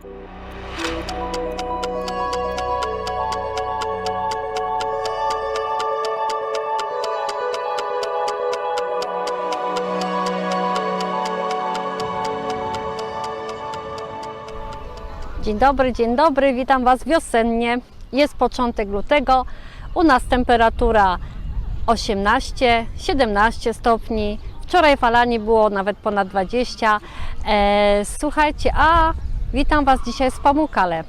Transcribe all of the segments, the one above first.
Dzień dobry, dzień dobry, witam Was wiosennie. Jest początek lutego. U nas temperatura 18-17 stopni. Wczoraj w Alanii było nawet ponad 20. E, słuchajcie, a witam Was dzisiaj z Pamukale.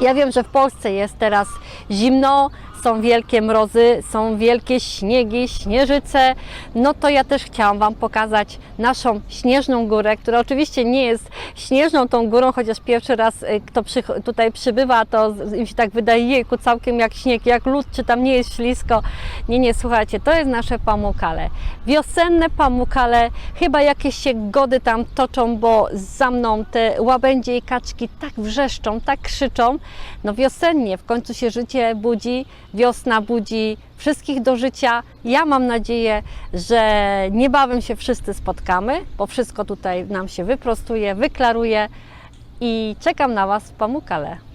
Ja wiem, że w Polsce jest teraz zimno, są wielkie mrozy, są wielkie śniegi, śnieżyce. No to ja też chciałam Wam pokazać naszą śnieżną górę, która oczywiście nie jest śnieżną tą górą, chociaż pierwszy raz y, kto przych- tutaj przybywa, to im się tak wydaje, jejku, całkiem jak śnieg, jak lód, czy tam nie jest ślisko. Nie, nie, słuchajcie, to jest nasze Pamukale. Wiosenne Pamukale, chyba jakieś się gody tam toczą, bo za mną te łabędzie i kaczki tak wrzeszczą, tak krzyczą. No wiosennie, w końcu się życie budzi, wiosna budzi wszystkich do życia. Ja mam nadzieję, że niebawem się wszyscy spotkamy, bo wszystko tutaj nam się wyprostuje, wyklaruje i czekam na Was w Pamukale.